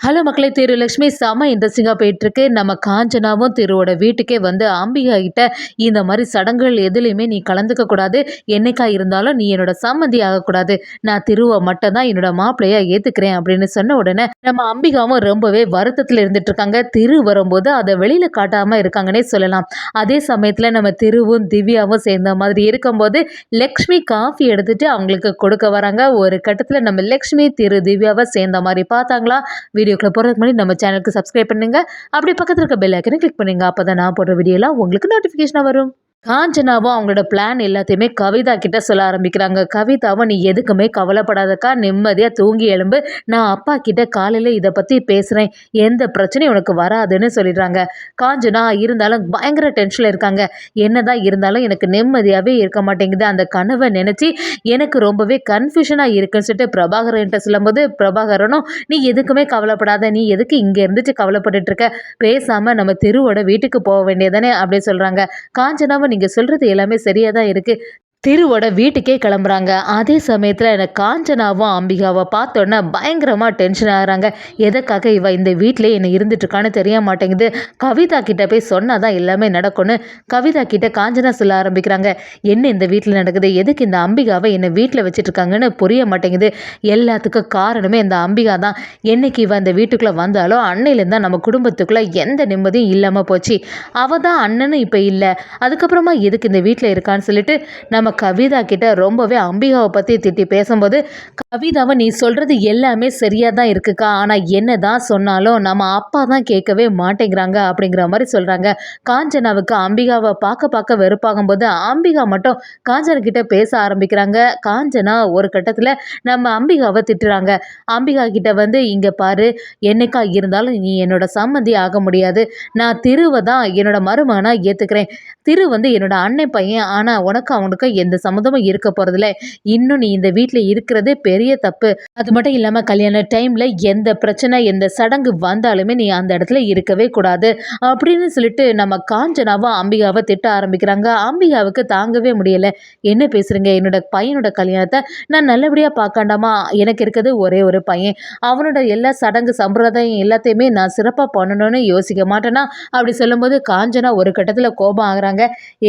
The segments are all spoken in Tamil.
ஹலோ மக்களே திரு லக்ஷ்மி செம இன்ட்ரெஸ்டிங்காக போயிட்டுருக்கு. நம்ம காஞ்சனாவும் திருவோட வீட்டுக்கே வந்து அம்பிகா கிட்ட இந்த மாதிரி சடங்குகள் எதுலேயுமே நீ கலந்துக்க கூடாது. என்னைக்கா இருந்தாலும் நீ என்னோட சம்மந்தி ஆகக்கூடாது. நான் திருவை மட்டும் தான் என்னோட மாப்பிள்ளையா ஏற்றுக்கிறேன் அப்படின்னு சொன்ன உடனே நம்ம அம்பிகாவும் ரொம்பவே வருத்தத்தில் இருந்துட்டு இருக்காங்க திரு வரும்போது அதை வெளியில் காட்டாமல் இருக்காங்கன்னே சொல்லலாம். அதே சமயத்தில் நம்ம திருவும் திவ்யாவும் சேர்ந்த மாதிரி இருக்கும்போது லக்ஷ்மி காஃபி எடுத்துட்டு அவங்களுக்கு கொடுக்க வராங்க. ஒரு கட்டத்தில் நம்ம லக்ஷ்மி திரு திவ்யாவை சேர்ந்த மாதிரி பார்த்தாங்களா? வீடியோக்குள்ள போகிறதுக்கு முன்னாடி நம்ம சேனலுக்கு சப்ஸ்கிரைப் பண்ணுங்க. அப்படி பக்கத்தில் இருக்க பெல் ஐக்கனை கிளிக் பண்ணுங்கள் அப்போ தான் நான் போடுற வீடியோலாம் உங்களுக்கு நோட்டிஃபிகேஷனாக வரும். காஞ்சனாவும் அவங்களோட பிளான் எல்லாத்தையுமே கவிதா கிட்ட சொல்ல ஆரம்பிக்கிறாங்க. கவிதாவும் நீ எதுக்குமே கவலைப்படாதக்கா நிம்மதியாக தூங்கி எழும்பு. நான் அப்பா கிட்ட காலையில் இதை பற்றி பேசுகிறேன் எந்த பிரச்சனையும் உனக்கு வராதுன்னு சொல்லிடுறாங்க. காஞ்சனா இருந்தாலும் பயங்கர டென்ஷனில் இருக்காங்க. என்னதான் இருந்தாலும் எனக்கு நிம்மதியாகவே இருக்க மாட்டேங்குது. அந்த கனவை நினச்சி எனக்கு ரொம்பவே கன்ஃபியூஷனாக இருக்குன்னு சொல்லிட்டு பிரபாகரன்ட்ட சொல்லும்போது பிரபாகரனும் நீ எதுக்குமே கவலைப்படாத. நீ எதுக்கு இங்கே இருந்துச்சு கவலைப்பட்டுட்டு இருக்க? பேசாமல் நம்ம திருவோட வீட்டுக்கு போக வேண்டியதானே அப்படின்னு சொல்கிறாங்க காஞ்சனாவை நீங்கள் சொல்கிறது எல்லாமே சரியாக தான் இருக்குது திருவோட வீட்டுக்கே கிளம்புறாங்க. அதே சமயத்தில் எனக்கு காஞ்சனாவும் அம்பிகாவை பார்த்தோன்னே பயங்கரமாக டென்ஷன் ஆகிறாங்க. எதுக்காக இவ இந்த வீட்டிலே என்னை இருந்துட்டுருக்கான்னு தெரிய மாட்டேங்குது. கவிதா கிட்ட போய் சொன்னால் தான் எல்லாமே நடக்கும்னு கவிதா கிட்ட காஞ்சனா சொல்ல ஆரம்பிக்கிறாங்க. என்ன இந்த வீட்டில் நடக்குது? எதுக்கு இந்த அம்பிகாவை என்னை வீட்டில் வச்சுட்ருக்காங்கன்னு புரிய மாட்டேங்குது. எல்லாத்துக்கும் காரணமே இந்த அம்பிகா தான். என்னைக்கு இவ இந்த வீட்டுக்குள்ளே வந்தாலும் அன்னையிலேருந்து நம்ம குடும்பத்துக்குள்ளே எந்த நிம்மதியும் இல்லாமல் போச்சு. அவள் தான் அண்ணனும் இப்போ இல்லை. அதுக்கப்புறமா எதுக்கு இந்த வீட்டில் இருக்கான்னு சொல்லிட்டு நம்ம கவிதா கிட்ட ரொம்பவே அம்பிகாவை பற்றி திட்டி பேசும்போது கவிதாவை நீ சொல்கிறது எல்லாமே சரியாக தான் இருக்குக்கா. ஆனால் என்ன தான் சொன்னாலும் நம்ம அப்பா தான் கேட்கவே மாட்டேங்கிறாங்க அப்படிங்கிற மாதிரி சொல்கிறாங்க காஞ்சனாவுக்கு அம்பிகாவை பார்க்க பார்க்க வெறுப்பாகும்போது அம்பிகா மட்டும் காஞ்சனா கிட்ட பேச ஆரம்பிக்கிறாங்க. காஞ்சனா ஒரு கட்டத்தில் நம்ம அம்பிகாவை திட்டுறாங்க. அம்பிகா கிட்ட வந்து இங்கே பாரு என்னைக்கா இருந்தாலும் நீ என்னோட சம்மந்தி ஆக முடியாது. நான் திருவை தான் என்னோட மருமகனாக ஏற்றுக்கிறேன் திரு வந்து என்னோட அண்ணன் பையன். ஆனால் உனக்கு அவனுக்கு எந்த சம்மந்தமும் இருக்க போகிறதில்ல இன்னும் நீ இந்த வீட்டில் இருக்கிறதே பெரிய தப்பு. அது மட்டும் இல்லாமல் கல்யாண டைமில் எந்த பிரச்சனை எந்த சடங்கு வந்தாலுமே நீ அந்த இடத்துல இருக்கவே கூடாது. அப்படின்னு சொல்லிட்டு நம்ம காஞ்சனாவும் அம்பிகாவை திட்ட ஆரம்பிக்கிறாங்க. அம்பிகாவுக்கு தாங்கவே முடியலை. என்ன பேசுகிறீங்க என்னோட பையனோட கல்யாணத்தை நான் நல்லபடியாக பார்க்காண்டாமா? எனக்கு இருக்கிறது ஒரே ஒரு பையன். அவனோட எல்லா சடங்கு சம்பிரதாயம் எல்லாத்தையுமே நான் சிறப்பாக பண்ணணும்னு யோசிக்க மாட்டேனா? அப்படி சொல்லும்போது காஞ்சனா ஒரு கட்டத்தில் கோபம் ஆகுறாங்க.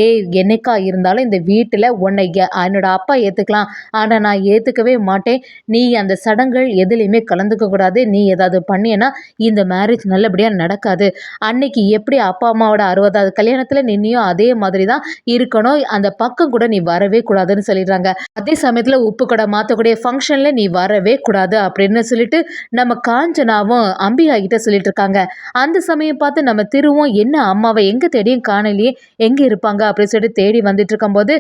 ஏய் என்னைக்கா இருந்தாலும் இந்த வீட்டில் உன்னை என்னோட அப்பா ஏற்றுக்கலாம் ஆனால் நான் ஏற்றுக்கவே மாட்டேன். நீ அந்த சடங்குகள் எதுலேயுமே கலந்துக்க கூடாது. நீ ஏதாவது பண்ணியன்னா இந்த மேரேஜ் நல்லபடியாக நடக்காது. அன்னைக்கு எப்படி அப்பா அம்மாவோட அறுபதாவது கல்யாணத்தில் நின்னையும் அதே மாதிரி தான் இருக்கணும். அந்த பக்கம் கூட நீ வரவே கூடாதுன்னு சொல்லிடுறாங்க. அதே சமயத்தில் உப்பு கடை மாற்றக்கூடிய ஃபங்க்ஷனில் நீ வரவே கூடாது அப்படின்னு சொல்லிட்டு நம்ம காஞ்சனாவும் அம்பிகா கிட்ட சொல்லிட்டு இருக்காங்க அந்த சமயம் பார்த்து நம்ம திருவும் என்ன அம்மாவை எங்கே தேடியும் காணலையே எங்கே இருப்பாங்க அப்படின்னு சொல்லிட்டு தேடி வந்துட்டு இருக்கும்போது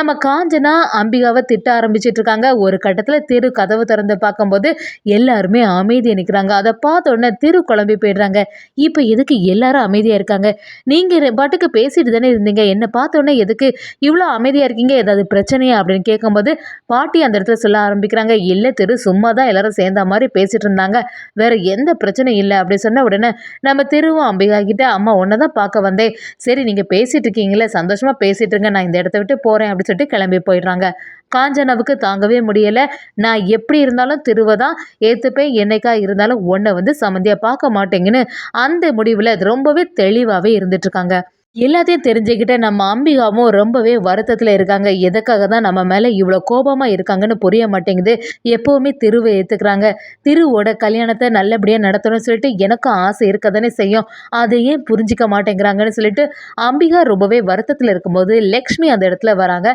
நம்ம காஞ்சனா அம்பிகாவை திட்ட ஆரம்பிச்சிட்டு இருக்காங்க ஒரு கட்டத்தில் திரு கதவு திறந்து பார்க்கும்போது எல்லாருமே அமைதியாக நிற்கிறாங்க அதை பார்த்த உடனே திரு குழம்பி போயிடுறாங்க. இப்போ எதுக்கு எல்லாரும் அமைதியாக இருக்காங்க? நீங்கள் பாட்டுக்கு பேசிட்டு தானே இருந்தீங்க. என்னை பார்த்தோன்னே எதுக்கு இவ்வளோ அமைதியாக இருக்கீங்க? ஏதாவது பிரச்சனையா? அப்படின்னு கேட்கும்போது பாட்டி அந்த இடத்துல சொல்ல ஆரம்பிக்கிறாங்க. இல்லை திரு சும்மா தான் எல்லாரும் சேர்ந்த மாதிரி பேசிட்டு இருந்தாங்க. வேற எந்த பிரச்சனையும் இல்லை. அப்படி சொன்ன உடனே நம்ம திருவும் அம்பிகா கிட்ட அம்மா ஒன்றை தான் பார்க்க வந்தேன். சரி நீங்கள் பேசிட்டு இருக்கீங்களே. சந்தோஷமாக பேசிட்டு இருங்க. நான் இந்த இடத்த விட்டு போகிறேன் அப்படின்னு சொல்லிட்டு கிளம்பி போயிடுறாங்க. காஞ்சனாவுக்கு தாங்கவே முடியலை. நான் எப்படி இருந்தாலும் திருவதான் ஏற்றுப்பேன் என்னைக்கா இருந்தாலும் ஒன்றை வந்து சம்மந்தியாக பார்க்க மாட்டேங்கன்னு அந்த முடிவில் ரொம்பவே தெளிவாகவே இருந்துட்டுருக்காங்க எல்லாத்தையும் தெரிஞ்சுக்கிட்ட நம்ம அம்பிகாவும் ரொம்பவே வருத்தத்தில் இருக்காங்க. எதுக்காக தான் நம்ம மேலே இவ்வளோ கோபமாக இருக்காங்கன்னு புரிய மாட்டேங்குது. எப்போவுமே திருவை ஏற்றுக்கிறாங்க திருவோட கல்யாணத்தை நல்லபடியாக நடத்தணும்னு சொல்லிட்டு எனக்கும் ஆசை இருக்க தானே செய்யும். அதை ஏன் புரிஞ்சிக்க மாட்டேங்கிறாங்கன்னு சொல்லிட்டு அம்பிகா ரொம்பவே வருத்தத்தில் இருக்கும்போது லக்ஷ்மி அந்த இடத்துல வராங்க.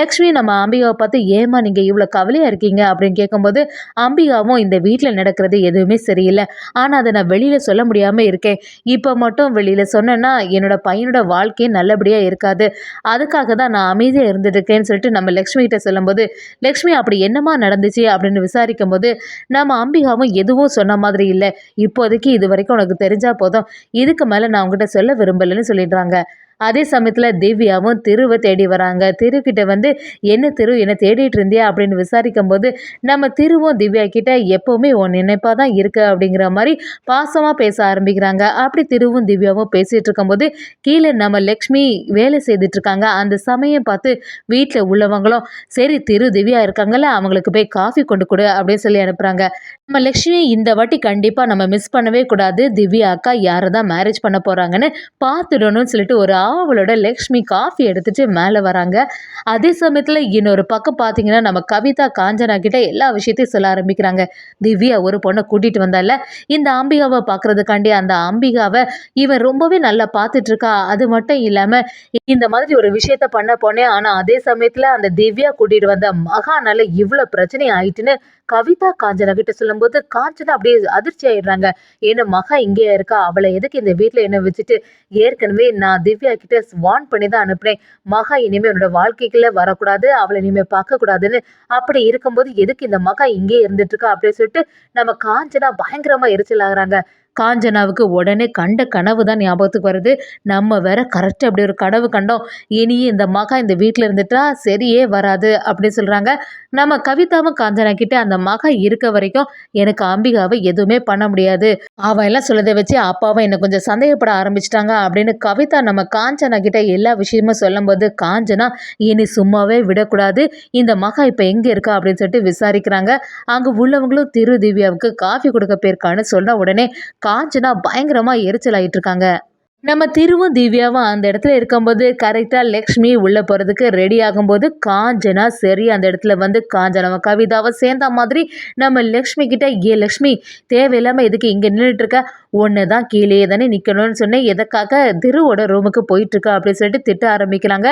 லக்ஷ்மி நம்ம அம்பிகாவை பார்த்து ஏமா நீங்கள் இவ்வளோ கவலையாக இருக்கீங்க? அப்படின்னு கேட்கும்போது அம்பிகாவும் இந்த வீட்டில் நடக்கிறது எதுவுமே சரியில்லை. ஆனால் அதை நான் வெளியில் சொல்ல முடியாமல் இருக்கேன். இப்போ மட்டும் வெளியில் சொன்னேன்னா என்னோட பையனோட வாழ்க்கையே நல்லபடியாக இருக்காது. அதுக்காக தான் நான் அமைதியாக இருந்துட்டுருக்கேன்னு சொல்லிட்டு நம்ம லக்ஷ்மி கிட்ட சொல்லும்போது லக்ஷ்மி அப்படி என்னமா நடந்துச்சு? அப்படின்னு விசாரிக்கும் போது நம்ம அம்பிகாவும் எதுவும் சொன்ன மாதிரி இல்லை. இப்போதைக்கு இது வரைக்கும் உனக்கு தெரிஞ்சால் போதும். இதுக்கு மேலே நான் உங்ககிட்ட சொல்ல விரும்பலைன்னு சொல்லிடுறாங்க. அதே சமயத்தில் திவ்யாவும் திருவை தேடி வராங்க. திருக்கிட்ட வந்து என்ன திரு என்னை தேடிட்டு இருந்தியா? அப்படின்னு விசாரிக்கும் போது நம்ம திருவும் திவ்யா கிட்ட எப்போவுமே உன் நினைப்பாக தான் இருக்கு அப்படிங்கிற மாதிரி பாசமாக பேச ஆரம்பிக்கிறாங்க. அப்படி திருவும் திவ்யாவும் பேசிகிட்டு இருக்கும்போது கீழே நம்ம லக்ஷ்மி வேலை செய்துட்டு இருக்காங்க. அந்த சமயம் பார்த்து வீட்டில் உள்ளவங்களும் சரி திரு திவ்யா இருக்காங்கல்ல அவங்களுக்கு போய் காஃபி கொண்டு கொடு அப்படின்னு சொல்லி அனுப்புகிறாங்க நம்ம லக்ஷ்மி இந்த வாட்டி கண்டிப்பாக நம்ம மிஸ் பண்ணவே கூடாது. திவ்யா அக்கா யாரை தான் மேரேஜ் பண்ண போகிறாங்கன்னு பார்த்துடணும்னு சொல்லிட்டு ஒரு அவளோட லக்ஷ்மி காஃபி எடுத்துட்டு மேலே வராங்க. அதே சமயத்தில் இன்னொரு பக்கம் பார்த்தீங்கன்னா நம்ம கவிதா காஞ்சனா கிட்ட எல்லா விஷயத்தையும் சொல்ல ஆரம்பிக்கிறாங்க. திவ்யா ஒரு பொண்ணை கூட்டிகிட்டு வந்தால இந்த அம்பிகாவை பார்க்கறதுக்காண்டி அந்த அம்பிகாவை இவன் ரொம்பவே நல்லா பார்த்துட்டு இருக்கா அது மட்டும் இல்லாமல் இந்த மாதிரி ஒரு விஷயத்த பண்ண போனேன். ஆனால் அதே சமயத்தில் அந்த திவ்யா கூட்டிகிட்டு வந்த மகானால இவ்வளோ பிரச்சனை ஆயிட்டுன்னு கவிதா காஞ்சனா கிட்ட சொல்லும்போது காஞ்சனா அப்படியே அதிர்ச்சி ஆயிடுறாங்க. ஏன்னா மகா இங்கேயா இருக்கா? அவளை எதுக்கு இந்த வீட்டில் என்ன வச்சுட்டு ஏற்கனவே நான் திவ்யா கிட்ட வான் பண்ணி தான் அனுப்புனேன். மகா இனிமேல் என்னோட வாழ்க்கைக்குள்ள வரக்கூடாது அவளை இனிமேல் பார்க்கக்கூடாதுன்னு அப்படி இருக்கும்போது எதுக்கு இந்த மகா இங்கேயே இருந்துட்டு இருக்கா? அப்படின்னு சொல்லிட்டு நம்ம காஞ்சனா பயங்கரமா எரிச்சல் ஆகுறாங்க. காஞ்சனாவுக்கு உடனே கண்ட கனவு தான் ஞாபகத்துக்கு வருது. நம்ம வேற கரெக்டாக அப்படி ஒரு கனவு கண்டோம். இனியும் இந்த மகா இந்த வீட்டில் இருந்துட்டா சரியே வராது அப்படின்னு சொல்கிறாங்க நம்ம கவிதாவும் காஞ்சனா கிட்ட அந்த மகா இருக்க வரைக்கும் எனக்கு அம்பிகாவை எதுவுமே பண்ண முடியாது. அவன் எல்லாம் சொல்லதை வச்சு அப்பாவை என்னை கொஞ்சம் சந்தேகப்பட ஆரம்பிச்சிட்டாங்க அப்படின்னு கவிதா நம்ம காஞ்சனா கிட்ட எல்லா விஷயமும் சொல்லும்போது காஞ்சனா இனி சும்மாவே விடக்கூடாது. இந்த மகா இப்போ எங்கே இருக்கா? அப்படின்னு சொல்லிட்டு விசாரிக்கிறாங்க. அங்கே உள்ளவங்களும் திரு திவ்யாவுக்கு காஃபி கொடுக்க போயிருக்கான்னு சொன்ன உடனே காஞ்சனா பயங்கரமாக எரிச்சல் ஆகிட்டு இருக்காங்க. நம்ம திருவும் திவ்யாவும் அந்த இடத்துல இருக்கும்போது கரெக்டாக லக்ஷ்மி உள்ளே போகிறதுக்கு ரெடி ஆகும்போது காஞ்சனா சரி அந்த இடத்துல வந்து காஞ்சனாவை கவிதாவை சேர்ந்த மாதிரி நம்ம லக்ஷ்மி கிட்டே ஏ லக்ஷ்மி தேவையில்லாமல் எதுக்கு இங்கே நின்றுட்டு இருக்க? ஒன்று தான் கீழே தானே நிற்கணும்னு சொன்னேன் எதுக்காக திருவோட ரூமுக்கு போயிட்டுருக்க அப்படின்னு சொல்லிட்டு திட்ட ஆரம்பிக்கிறாங்க.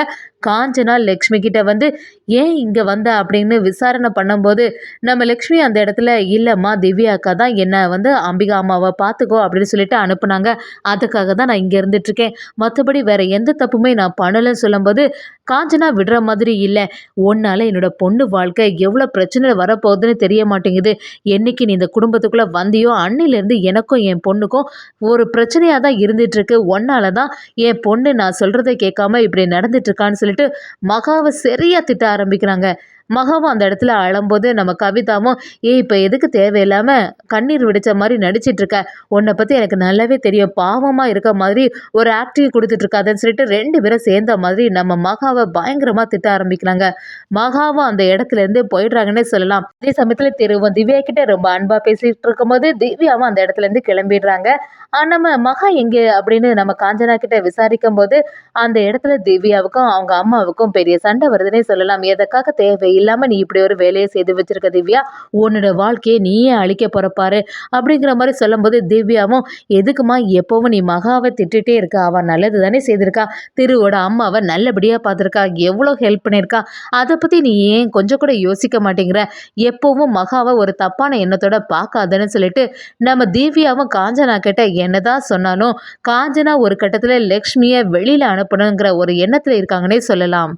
காஞ்சனா லக்ஷ்மி கிட்டே வந்து ஏன் இங்கே வந்த? அப்படின்னு விசாரணை பண்ணும்போது நம்ம லக்ஷ்மி அந்த இடத்துல இல்லைம்மா திவ்யா அக்கா தான் என்னை வந்து அம்பிகா அம்மாவை பார்த்துக்கோ அப்படின்னு சொல்லிட்டு அனுப்புனாங்க. அதுக்காக தான் நான் இங்கே இருந்துட்டுருக்கேன். மற்றபடி வேற எந்த தப்புமே நான் பண்ணலைன்னு சொல்லும்போது காஞ்சனா விடுற மாதிரி இல்லை. ஒன்றால் என்னோட பொண்ணு வாழ்க்கை எவ்வளோ பிரச்சனை வரப்போகுதுன்னு தெரிய மாட்டேங்குது. என்றைக்கு நீ இந்த குடும்பத்துக்குள்ளே வந்தியோ அன்னிலேருந்து எனக்கும் என் பொண்ணுக்கும் ஒரு பிரச்சனையாக தான் இருந்துகிட்ருக்கு ஒன்னால தான் என் பொண்ணு நான் சொல்கிறத கேட்காம இப்படி நடந்துட்டுருக்கான்னு சொல்லிட்டு மகாவை சரியாக திட்ட ஆரம்பிக்கிறாங்க. மகாவும் அந்த இடத்துல அழும்போது நம்ம கவிதாவும் ஏய் இப்போ எதுக்கு தேவையில்லாமல் கண்ணீர் விடிச்ச மாதிரி நடிச்சிட்டு இருக்க உன்னை பற்றி எனக்கு நல்லாவே தெரியும். பாவமாக இருக்க மாதிரி ஒரு ஆக்டிங் கொடுத்துட்ருக்காதுன்னு சொல்லிட்டு ரெண்டு பேரும் சேர்ந்த மாதிரி நம்ம மகாவை பயங்கரமாக திட்ட ஆரம்பிக்கிறாங்க. மகாவும் அந்த இடத்துலேருந்து போயிடுறாங்கன்னே சொல்லலாம். அதே சமயத்தில் திருவன் திவ்யா கிட்ட ரொம்ப அன்பாக பேசிகிட்டு இருக்கும்போது திவ்யாவும் அந்த இடத்துலேருந்து கிளம்பிடுறாங்க. நம்ம மகா எங்கே அப்படின்னு நம்ம காஞ்சனா கிட்ட விசாரிக்கும் போது அந்த இடத்துல திவ்யாவுக்கும் அவங்க அம்மாவுக்கும் பெரிய சண்டை வருதுன்னே சொல்லலாம். எதற்காக தேவையில்லை? இல்லாமல் நீ இப்படி ஒரு வேலையை செய்து வச்சிருக்க திவ்யா உன்னோட வாழ்க்கையை நீயே அழிக்க போகிறப்பாரு அப்படிங்கிற மாதிரி சொல்லும்போது திவ்யாவும் எதுக்குமா எப்போவும் நீ மகாவை திட்டுகிட்டே இருக்க. அவன் நல்லது தானே செய்திருக்கா. திருவோட அம்மாவை நல்லபடியாக பார்த்துருக்கா. எவ்வளோ ஹெல்ப் பண்ணியிருக்கா. அதை பற்றி நீ ஏன் கொஞ்சம் கூட யோசிக்க மாட்டேங்கிற? எப்போவும் மகாவை ஒரு தப்பான எண்ணத்தோட பார்க்காதன்னு சொல்லிட்டு நம்ம திவ்யாவும் காஞ்சனா கிட்ட என்னதான் சொன்னாலும் காஞ்சனா ஒரு கட்டத்தில் லக்ஷ்மியை வெளியில் அனுப்பணுங்கிற ஒரு எண்ணத்தில் இருக்காங்கன்னே சொல்லலாம்.